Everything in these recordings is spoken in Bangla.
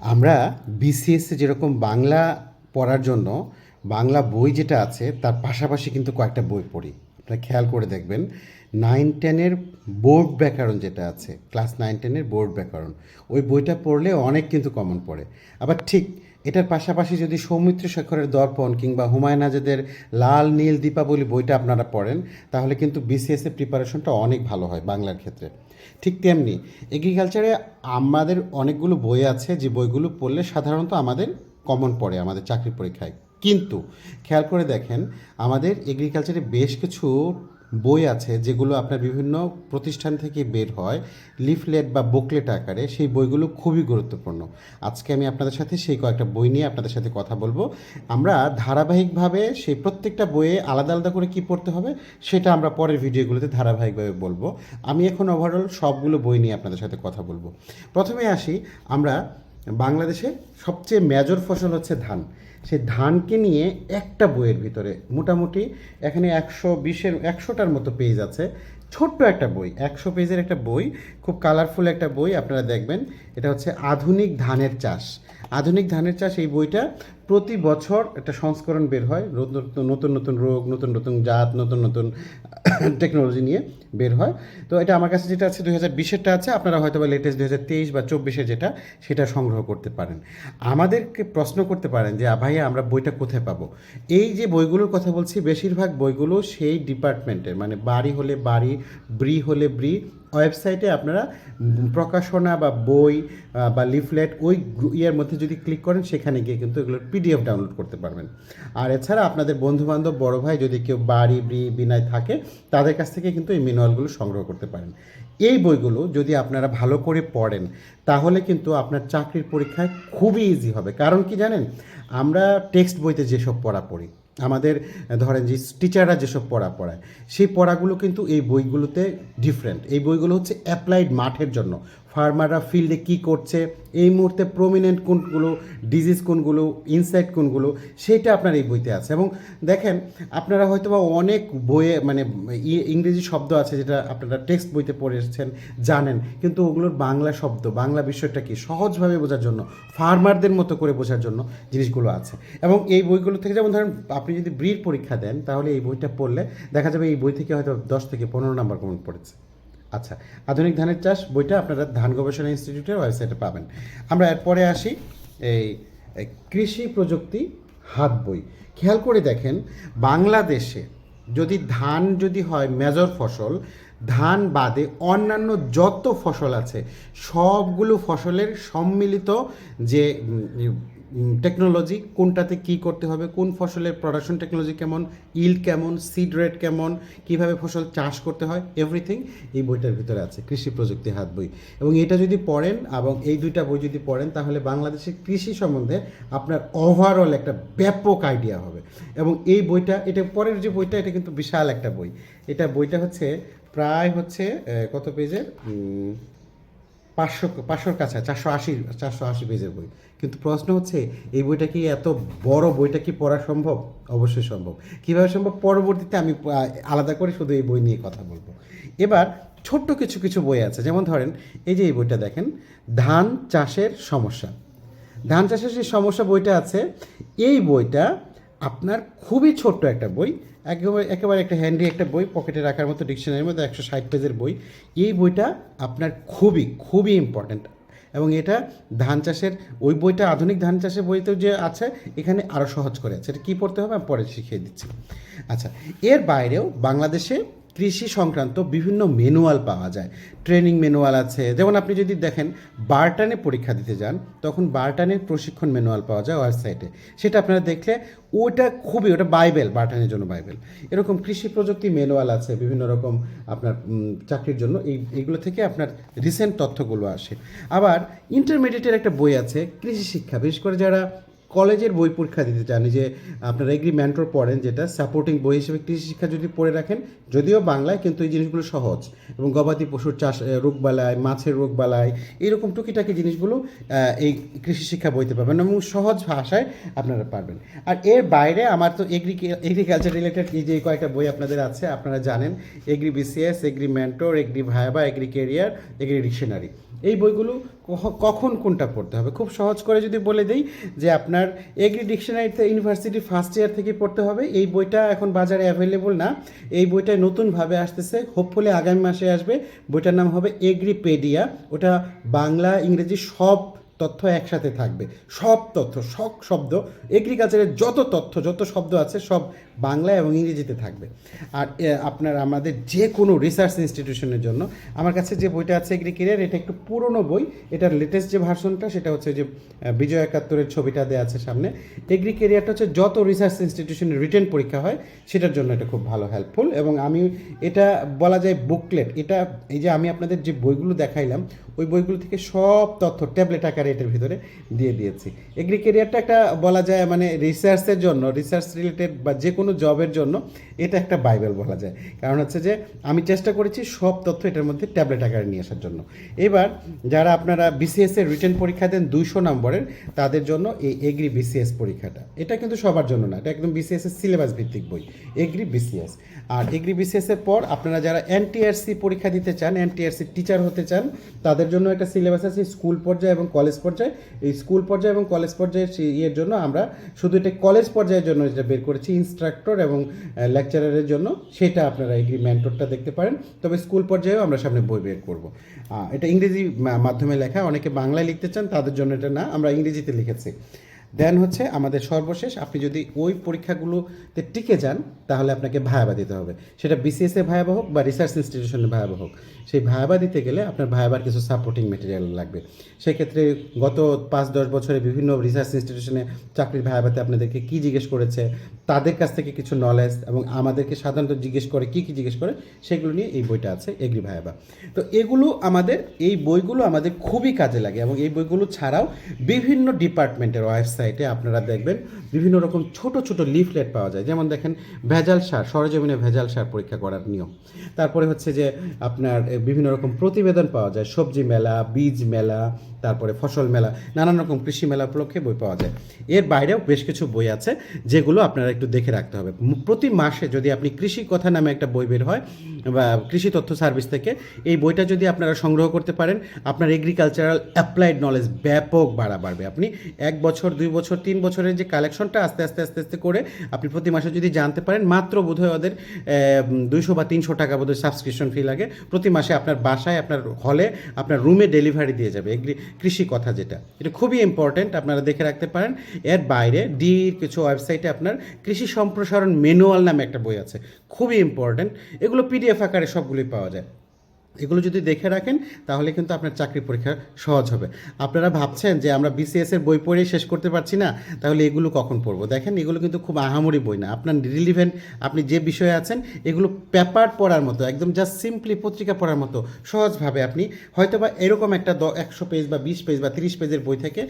আমরা বিসিএসে যেরকম বাংলা পড়ার জন্য বাংলা বই যেটা আছে, তার পাশাপাশি কিন্তু কয়েকটা বই পড়ি। আপনারা খেয়াল করে দেখবেন নাইন টেনের বোর্ড ব্যাকরণ যেটা আছে ক্লাস নাইন টেনের বোর্ড ব্যাকরণ, ওই বইটা পড়লে অনেক কিন্তু কমন পড়ে। আবার ঠিক এটার পাশাপাশি যদি সৌমিত্র শেখরের দর্পণ কিংবা হুমায়ুন আজাদের লাল, নীল, দীপাবলি বইটা আপনারা পড়েন, তাহলে কিন্তু বিসিএসের প্রিপারেশনটা অনেক ভালো হয় বাংলার ক্ষেত্রে। ঠিক তেমনি এগ্রিকালচারে আমাদের অনেকগুলো বই আছে, যে বইগুলো পড়লে সাধারণত আমাদের কমন পড়ে, আমাদের চাকরি পরীক্ষায়। কিন্তু খেয়াল করে দেখেন, আমাদের এগ্রিকালচারে বেশ কিছু বই আছে যেগুলো আপনার বিভিন্ন প্রতিষ্ঠান থেকে বের হয়, লিফলেট বা বুকলেট আকারে, সেই বইগুলো খুবই গুরুত্বপূর্ণ। আজকে আমি আপনাদের সাথে সেই কয়েকটা বই নিয়ে আপনাদের সাথে কথা বলব। আমরা ধারাবাহিকভাবে সেই প্রত্যেকটা বইয়ে আলাদা আলাদা করে কি পড়তে হবে, সেটা আমরা পরের ভিডিওগুলোতে ধারাবাহিকভাবে বলব। আমি এখন ওভারঅল সবগুলো বই নিয়ে আপনাদের সাথে কথা বলব। প্রথমে আসি, আমরা বাংলাদেশে সবচেয়ে মেজর ফসল হচ্ছে ধান। সেই ধানকে নিয়ে একটা বইয়ের ভিতরে। মোটামুটি এখানে একশো বিশের একশোটার মতো পেজ আছে। ছোট্ট একটা বই একশো পেজের একটা বই খুব কালারফুল একটা বই আপনারা দেখবেন। এটা হচ্ছে আধুনিক ধানের চাষ। আধুনিক ধানের চাষ এই বইটা প্রতি বছর একটা সংস্করণ বের হয় নতুন নতুন নতুন রোগ নতুন নতুন জাত নতুন নতুন টেকনোলজি নিয়ে বের হয়। তো এটা আমার কাছে যেটা আছে দুই হাজার বিশেরটা আছে আপনারা হয়তো বা লেটেস্ট দুই হাজার তেইশ বা চব্বিশে যেটা সেটা সংগ্রহ করতে পারেন। আমাদেরকে প্রশ্ন করতে পারেন যে "আ, ভাইয়া আমরা বইটা কোথায় পাবো? এই যে বইগুলোর কথা বলছি বেশিরভাগ বইগুলো সেই ডিপার্টমেন্টের মানে বাড়ি হলে বাড়ি ব্রি হলে ব্রি। ওয়েবসাইটে আপনারা প্রকাশনা বা বই বা লিফলেট ওই ইয়ের মধ্যে যদি ক্লিক করেন, সেখানে গিয়ে কিন্তু এগুলোর পিডিএফ ডাউনলোড করতে পারবেন। আর এছাড়া আপনাদের বন্ধুবান্ধব, বড় ভাই যদি কেউ বাড়ি, ব্রি, বিনায় থাকে, তাদের কাছ থেকে কিন্তু এই ম্যানুয়ালগুলো সংগ্রহ করতে পারেন। এই বইগুলো যদি আপনারা ভালো করে পড়েন, তাহলে কিন্তু আপনার চাকরির পরীক্ষায় খুবই ইজি হবে। কারণ কি জানেন? আমরা টেক্সট বইতে যেসব পড়া পড়ি আমাদের, ধরেন যে টিচাররা যেসব পড়া পড়ায়, সেই পড়াগুলো কিন্তু এই বইগুলোতে ডিফারেন্ট এই বইগুলো হচ্ছে অ্যাপ্লাইড মাঠের জন্য। ফার্মাররা ফিল্ডে কি করছে, এই মুহূর্তে প্রমিনেন্ট কোনগুলো ডিজিজ কোনগুলো ইনসাইট কোনগুলো, সেটা আপনার এই বইতে আছে। এবং দেখেন, আপনারা হয়তো বা অনেক বইয়ে মানে ইংরেজি শব্দ আছে যেটা আপনারা টেক্সট বইতে পড়ে এসেছেন, জানেন। কিন্তু ওগুলোর বাংলা শব্দ, বাংলা বিষয়টা কি? সহজভাবে বোঝার জন্য, ফার্মারদের মতো করে বোঝার জন্য জিনিসগুলো আছে। এবং এই বইগুলো থেকে, যেমন ধরেন, আপনি যদি ব্রির পরীক্ষা দেন, তাহলে এই বইটা পড়লে দেখা যাবে এই বই থেকে হয়তো দশ থেকে পনেরো নাম্বার কমন পড়েছে। আচ্ছা আধুনিক ধানের চাষ বইটা আপনারা ধান গবেষণা ইনস্টিটিউটের ওয়েবসাইটে পাবেন। আমরা এরপরে আসি এই কৃষি প্রযুক্তি হাত বই। খেয়াল করে দেখেন, বাংলাদেশে যদি ধান যদি হয় মেজর ফসল, ধান বাদে অন্যান্য যত ফসল আছে, সবগুলো ফসলের সম্মিলিত যে টেকনোলজি কোনটাতে কি করতে হবে, কোন ফসলের প্রোডাকশন টেকনোলজি কেমন ইল্ড কেমন সিড রেট কেমন, কীভাবে ফসল চাষ করতে হয় এভরিথিং এই বইটার ভিতরে আছে, কৃষি প্রযুক্তি হাত বই। এবং এটা যদি পড়েন, এবং এই দুইটা বই যদি পড়েন, তাহলে বাংলাদেশের কৃষি সম্বন্ধে আপনার ওভারঅল একটা ব্যাপক আইডিয়া হবে। এবং এই বইটা, এটা পরের যে বইটা, এটা কিন্তু বিশাল একটা বই। এটা বইটা হচ্ছে, প্রায় হচ্ছে কত পেজের? পাঁচশো পাঁচশোর কাছে, চারশো আশি চারশো আশি পেজের বই। কিন্তু প্রশ্ন হচ্ছে, এই বইটা কি এত বড় বইটা কি পড়া সম্ভব? অবশ্যই সম্ভব। কীভাবে সম্ভব? পরবর্তীতে আমি আলাদা করে শুধু এই বই নিয়ে কথা বলব। এবার ছোট্ট কিছু কিছু বই আছে। যেমন ধরেন, এই যে এই বইটা দেখেন, ধান চাষের সমস্যা। ধান চাষের যে সমস্যা বইটা আছে, এই বইটা আপনার খুবই ছোট্ট একটা বই। একেবারে একেবারে একটা হ্যান্ডি একটা বই পকেটে রাখার মতো ডিকশনারির মধ্যে একশো ষাট পেজের বই। এই বইটা আপনার খুবই খুবই ইম্পর্ট্যান্ট এবং এটা ধান চাষের ওই বইটা আধুনিক ধান চাষের বইতেও যে আছে, এখানে আরও সহজ করে আছে। এটা কী পড়তে হবে? আমি পরে শিখিয়ে দিচ্ছি। আচ্ছা এর বাইরেও বাংলাদেশে কৃষি সংক্রান্ত বিভিন্ন ম্যানুয়াল পাওয়া যায়। ট্রেনিং ম্যানুয়াল আছে। যেমন আপনি যদি দেখেন, বারটানে পরীক্ষা দিতে যান, তখন বারটানের প্রশিক্ষণ ম্যানুয়াল পাওয়া যায় ওয়েবসাইটে সেটা আপনারা দেখলে ওটা খুবই, ওটা বাইবেল বারটানের জন্য বাইবেল এরকম কৃষি প্রযুক্তি ম্যানুয়াল আছে, বিভিন্ন রকম আপনার চাকরির জন্য। এই, এইগুলো থেকে আপনার রিসেন্ট তথ্যগুলো আসে। আবার ইন্টারমিডিয়েটের একটা বই আছে, কৃষি শিক্ষা। বিশেষ করে যারা কলেজের বই পরীক্ষা দিতে চান। যে আপনারা এগ্রি ম্যান্টর পড়েন, যেটা সাপোর্টিং বই হিসেবে কৃষি শিক্ষা যদি পড়ে রাখেন, যদিও বাংলায় কিন্তু এই জিনিসগুলো সহজ। এবং গবাদি পশুর চাষ রোগবালাই, মাছের রোগবালাই এইরকম টুকিটাকি জিনিসগুলো এই কৃষি শিক্ষা বইতে পাবেন এবং সহজ ভাষায় আপনারা পারবেন। আর এর বাইরে আমার তো এগ্রি, এগ্রিকালচার রিলেটেড এই যে কয়েকটা বই আপনাদের আছে, আপনারা জানেন, agri BCS, agri mentor agri viva agri career, agri dictionary. এই বইগুলো কখন কোনটা পড়তে হবে? খুব সহজ করে যদি বলে দিই যে আপনার এগ্রি ডিকশনারিতে ইউনিভার্সিটি ফার্স্ট ইয়ার থেকে পড়তে হবে, এই বইটা এখন বাজারে অ্যাভেলেবল না। এই বইটা নতুনভাবে আসতেছে হোপফুলি আগামী মাসে আসবে। বইটার নাম হবে এগ্রিপেডিয়া। ওটা বাংলা, ইংরেজি সব তথ্য একসাথে থাকবে। সব তথ্য, সব শব্দ এগ্রিকালচারের যত তথ্য, যত শব্দ আছে, সব বাংলা এবং ইংরেজিতে থাকবে। আর আপনার আমাদের যে কোনো রিসার্চ ইনস্টিটিউশনের জন্য, আমার কাছে যে বইটা আছে এগ্রি কেরিয়ার এটা একটু পুরনো বই। এটার লেটেস্ট যে ভার্সনটা সেটা হচ্ছে যে বিজয় একাত্তরের ছবিটা দেওয়া আছে সামনে। এগ্রি কেরিয়ারটা হচ্ছে যত রিসার্চ ইনস্টিটিউশনের রিটেন পরীক্ষা হয়, সেটার জন্য এটা খুব ভালো হেল্পফুল এবং আমি, এটা বলা যায় বুকলেট এটা, এই যে আমি আপনাদের যে বইগুলো দেখাইলাম, ওই বইগুলো থেকে সব তথ্য ট্যাবলেট আকারে এটার ভিতরে দিয়ে দিয়েছি। এগ্রি কেরিয়ারটা একটা বলা যায় মানে রিসার্চের জন্য রিসার্চ রিলেটেড বা যে কোনো জবের জন্য এটা একটা বাইবেল বলা যায়। কারণ হচ্ছে যে, আমি চেষ্টা করেছি সব তথ্য এটার মধ্যে ট্যাবলেট আকারে নিয়ে আসার জন্য। এবার যারা আপনারা বিসিএস এর রিটেন পরীক্ষা দেন দুইশো নম্বরের, তাদের জন্য এই এগ্রি বিসিএস পরীক্ষাটা। এটা কিন্তু সবার জন্য না, এটা একদম বিসিএস এর সিলেবাস ভিত্তিক বই এগ্রি বিসিএস আর এগ্রি বিসিএস এর পর আপনারা যারা এনটিআরসি পরীক্ষা দিতে চান এনটিআরসি টিচার হতে চান, তাদের জন্য একটা সিলেবাস আছে স্কুল পর্যায়ে এবং কলেজ পর্যায়ে, এই স্কুল পর্যায়ে এবং কলেজ পর্যায়ের ইয়ের জন্য আমরা শুধু এটা কলেজ পর্যায়ের জন্য যেটা বের করেছি ইনস্ট্রাক্টর এবং লেকচারারের জন্য, সেটা আপনারা এই মেন্টরটা দেখতে পারেন। তবে স্কুল পর্যায়েও আমরা সামনে বই বের করব। এটা ইংরেজি মাধ্যমে লেখা, অনেকে বাংলায় লিখতে চান, তাদের জন্য এটা না, আমরা ইংরেজিতে লিখেছি। দেন হচ্ছে আমাদের সর্বশেষ, আপনি যদি ওই পরীক্ষাগুলোতে টিকে যান, তাহলে আপনাকে ভায়াবা দিতে হবে। সেটা বিসিএস এ ভায়াবা হোক বা রিসার্চ ইনস্টিটিউশনে ভায়াবা হোক। সেই ভায়াবা দিতে গেলে আপনার ভায়াবার কিছু সাপোর্টিং মেটেরিয়াল লাগবে। সেক্ষেত্রে গত পাঁচ, দশ বছরে বিভিন্ন রিসার্চ ইনস্টিটিউশনে চাকরির ভায়াবাতে আপনাদেরকে কী জিজ্ঞেস করেছে, তাদের কাছ থেকে কিছু নলেজ এবং আমাদেরকে সাধারণত জিজ্ঞেস করে, কী কী জিজ্ঞেস করে, সেগুলো নিয়ে এই বইটা আছে এগ্রি ভায়াবা তো এগুলো আমাদের, এই বইগুলো আমাদের খুবই কাজে লাগে এবং এই বইগুলো ছাড়াও বিভিন্ন ডিপার্টমেন্টের ওয়েবসাইটে আপনারা দেখবেন বিভিন্ন রকম ছোট ছোট লিফলেট পাওয়া যায়। যেমন দেখেন, ভেজাল সার, সরজমিনে ভেজাল সার পরীক্ষা করার নিয়ম। তারপরে হচ্ছে যে আপনার বিভিন্ন রকম প্রতিবেদন পাওয়া যায়। সবজি মেলা, বীজ মেলা তারপরে ফসল মেলা, নানান রকম কৃষি মেলা উপলক্ষে বই পাওয়া যায়। এর বাইরেও বেশ কিছু বই আছে, যেগুলো আপনারা একটু দেখে রাখতে হবে। প্রতি মাসে যদি আপনি কৃষি কথা নামে একটা বই বের হয়, বা কৃষি তথ্য সার্ভিস থেকে, এই বইটা যদি আপনারা সংগ্রহ করতে পারেন, আপনার এগ্রিকালচারাল অ্যাপ্লাইড নলেজ ব্যাপক বাড়া বাড়বে। আপনি এক বছর, দুই বছর, তিন বছরের যে কালেকশনটা আস্তে আস্তে আস্তে আস্তে করে আপনি প্রতি মাসে যদি জানতে পারেন, মাত্র বোধহয় ওদের দুইশো বা তিনশো টাকা বোধহয় সাবস্ক্রিপশন ফি লাগে। প্রতি মাসে আপনার বাসায়, আপনার হলে আপনার রুমে ডেলিভারি দিয়ে যাবে। এগ্রি কৃষি কথা যেটা। এটা খুবই ইম্পর্ট্যান্ট আপনারা দেখে রাখতে পারেন। এর বাইরে ডির কিছু ওয়েবসাইটে আপনার কৃষি সম্প্রসারণ ম্যানুয়াল নামে একটা বই আছে। খুবই ইম্পর্ট্যান্ট এগুলো পিডিএফ আকারে সবগুলোই পাওয়া যায়। এগুলো যদি দেখে রাখেন, তাহলে কিন্তু আপনার চাকরি পরীক্ষা সহজ হবে। আপনারা ভাবছেন যে আমরা বিসিএস এর বই পড়ে শেষ করতে পারছি না, তাহলে এগুলো কখন পড়ব? দেখেন, এগুলো কিন্তু খুব আহামরি বই না। আপনার রিলিভেন্ট আপনি যে বিষয়ে আছেন, এগুলো পেপার পড়ার মতো, একদম জাস্ট সিম্পলি পত্রিকা পড়ার মতো, সহজভাবে আপনি হয়তো বা এরকম একটা দ একশো পেজ বা বিশ পেজ বা তিরিশ পেজের বই থেকে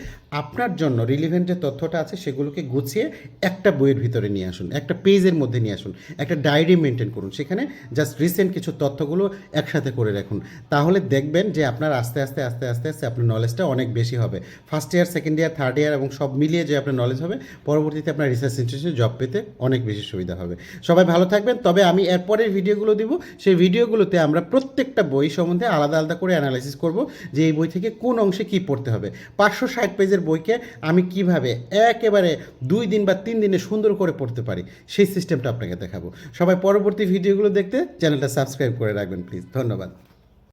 আপনার জন্য রিলিভেন্ট যে তথ্যটা আছে, সেগুলোকে গুছিয়ে একটা বইয়ের ভিতরে নিয়ে আসুন, একটা পেজের মধ্যে নিয়ে আসুন, একটা ডায়েরি মেনটেন করুন। সেখানে জাস্ট রিসেন্ট কিছু তথ্যগুলো একসাথে করে রাখুন। তাহলে দেখবেন যে আপনার আস্তে আস্তে আস্তে আস্তে আস্তে আপনার নলেজটা অনেক বেশি হবে। First year second year third year এবং সব মিলিয়ে যে আপনার নলেজ হবে, পরবর্তীতে আপনার রিসার্চ ইনস্টিটিউশনে জব পেতে অনেক বেশি সুবিধা হবে। সবাই ভালো থাকবেন। তবে আমি এরপরের ভিডিওগুলো দিব। সেই ভিডিওগুলোতে আমরা প্রত্যেকটা বই সম্বন্ধে আলাদা আলাদা করে অ্যানালাইসিস করব যে এই বই থেকে কোন অংশে কী পড়তে হবে। পাঁচশো ষাট পেজের বইকে আমি কীভাবে একেবারে দুই দিন বা তিন দিনে সুন্দর করে পড়তে পারি, সেই সিস্টেমটা আপনাকে দেখাবো। সবাই পরবর্তী ভিডিওগুলো দেখতে চ্যানেলটা সাবস্ক্রাইব করে রাখবেন প্লিজ ধন্যবাদ।